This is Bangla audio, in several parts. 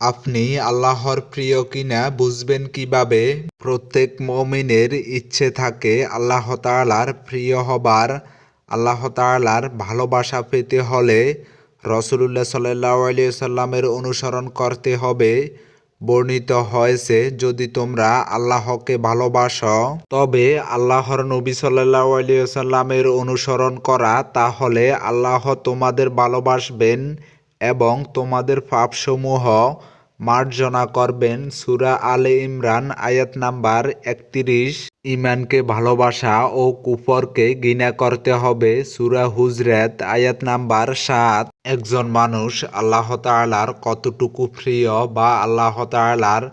আপনি আল্লাহর প্রিয় কিনা বুঝবেন কীভাবে? প্রত্যেক মমিনের ইচ্ছে থাকে আল্লাহ তাআলার প্রিয় হবার। আল্লাহ তাআলার ভালোবাসা পেতে হলে রসুলুল্লাহ সাল্লাহ সাল্লামের অনুসরণ করতে হবে। বর্ণিত হয়েছে, যদি তোমরা আল্লাহকে ভালোবাসো, তবে আল্লাহর নবী সাল্লাহ সাল্লামের অনুসরণ করা, তাহলে আল্লাহ তোমাদের ভালোবাসবেন এবং তোমাদের পাপসমূহ মার্জনা করবেন। সুরা আলে ইমরান, আয়াত নাম্বার একত্রিশ। ইমানকে ভালোবাসা ও কুফরকে ঘৃণা করতে হবে। সুরা হুজরাত, আয়াত নাম্বার সাত। একজন মানুষ আল্লাহ তাআলার কতটুকু প্রিয় বা আল্লাহ তাআলার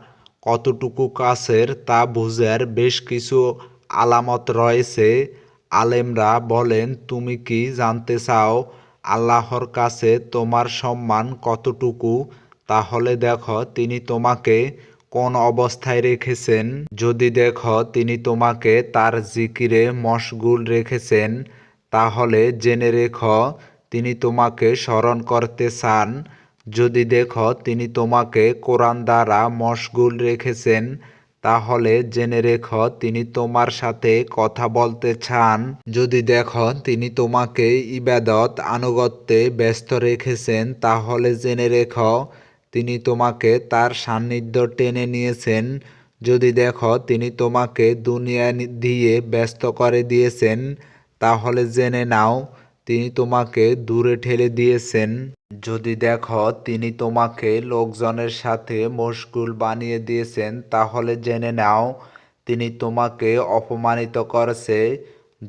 কতটুকু কাছের তা বুঝার বেশ কিছু আলামত রয়েছে। আলেমরা বলেন, তুমি কি জানতে চাও আল্লাহর কাছে তোমার সম্মান কতটুকু? তাহলে দেখো, তিনি তোমাকে কোন অবস্থায় রেখেছেন? যদি দেখো, তিনি তোমাকে তার জিকিরে মশগুল রেখেছেন, তাহলে জেনে রেখো, তিনি তোমাকে স্মরণ করতে চান। যদি দেখো, তিনি তোমাকে কোরআন দ্বারা মশগুল রেখেছেন তাহলে জেনে রেখো, তিনি তোমার সাথে কথা বলতে চান। যদি দেখো, তিনি তোমাকে ইবাদত, আনুগত্যে ব্যস্ত রেখেছেন, তাহলে জেনে রেখো, তিনি তোমাকে তার সান্নিধ্য টেনে নিয়েছেন। যদি দেখো, তিনি তোমাকে দুনিয়া দিয়ে ব্যস্ত করে দিয়েছেন, তাহলে জেনে নাও তিনি তোমাকে দূরে ঠেলে দিয়েছেন। যদি দেখো, তিনি তোমাকে লোকজনের সাথে মশগুল বানিয়ে দিয়েছেন, তাহলে জেনে নাও, তিনি তোমাকে অপমানিত করেছে।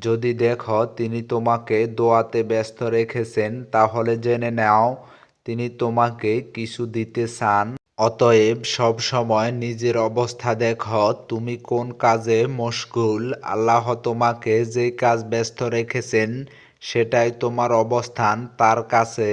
যদি দেখো, তিনি তোমাকে দোয়াতে ব্যস্ত রেখেছেন, তাহলে জেনে নাও, তিনি তোমাকে কিছু দিতে চান। অতএব সব সময় নিজের অবস্থা দেখো, তুমি কোন কাজে মশগুল? আল্লাহ তোমাকে যে কাজ ব্যস্ত রেখেছেন সেটাই তোমার অবস্থান তার কাছে